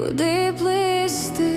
куди плисти.